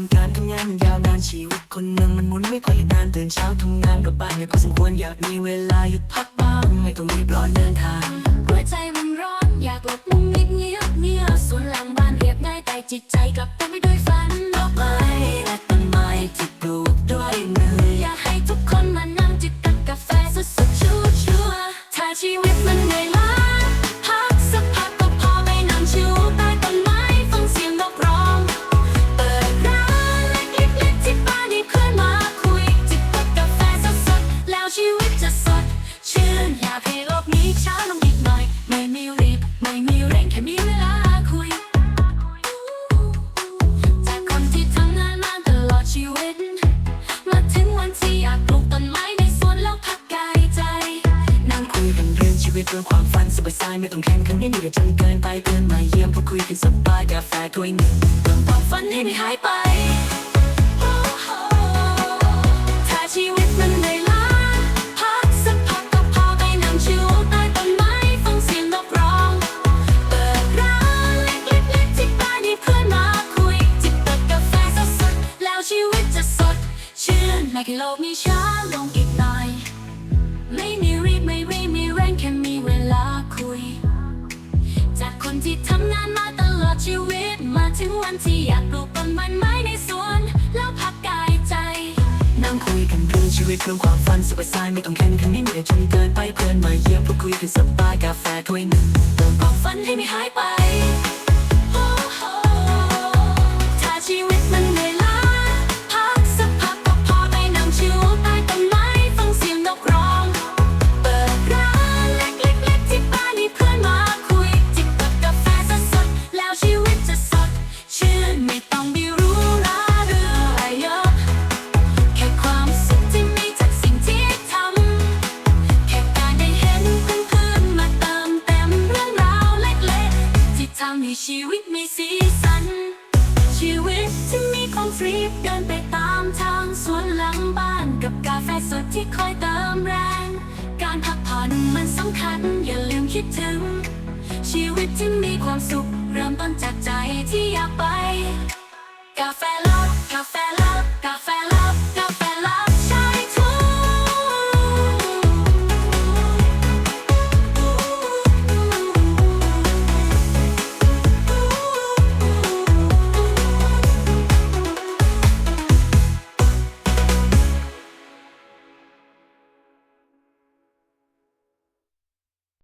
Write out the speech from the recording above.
งการทำงานมันยาวนานชีวิตคนหนึ่งมันหมุนไม่ค่อยนานตื่นเช้าทำงานกลับบ้านเนี่ยก็สมควรอยากมีเวลาหยุดพักบ้างไม่ต้องรีบร้อนเดินทางหัวใจมันร้อนอยากหลบมุมนิดเงียบเงียบส่วนหลังบ้านเรียบง่ายแต่จิตใจกลับเต็มไปด้วยฝันดอกไม้และต้นไม้ที่ปลูกด้วยมืออยากให้ทุกคนมานั่งจิบกับกาแฟสดๆชัวชัวร์ๆถ้าชีวิต วิตเรื่อความฝันสบายสายไม่ต้องแข่งขันนี่เหนื่อยจนเกินไปเพื่อนมาเยี่ยมพูดคุยกันสบายกาแฟถ้วยหนึ่งเติมความฝันให้ไม่หายไปถ้าชีวิตมันเหนื่อยล้าพักสักพักก็พอไปนั่งชิวใต้ต้นไม้ฟังเสียงนกร้องเปิดร้านเล็กๆๆที่บ้านให้เพื่อนมาคุยจิบกับกาแฟสดๆแล้วชีวิตจะสดชื่นในโลกนี้ ที่ทำงานมาตลอดชีวิต มาถึงวันที่อยากปลูกต้นไม้ไม้ในสวน แล้วพักกายใจ นั่งคุยกันเรื่องชีวิตเรื่องความฝันสบายสายไม่ต้องแข่งขันนี่เหนื่อยจนเกินไปเพื่อนมาเยี่ยมพูดคุยกันสบายกาแฟถ้วยหนึ่งเติมความฝันให้ไม่หายไป มีความฟรีเดินไปตามทางสวนหลังบ้านกับกาแฟสดที่คอยเติมแรง การพักผ่อนมันสำคัญอย่าลืมคิดถึง ชีวิตที่มีความสุข เริ่มต้นจากใจที่อยากไป กาแฟลดกาแฟลด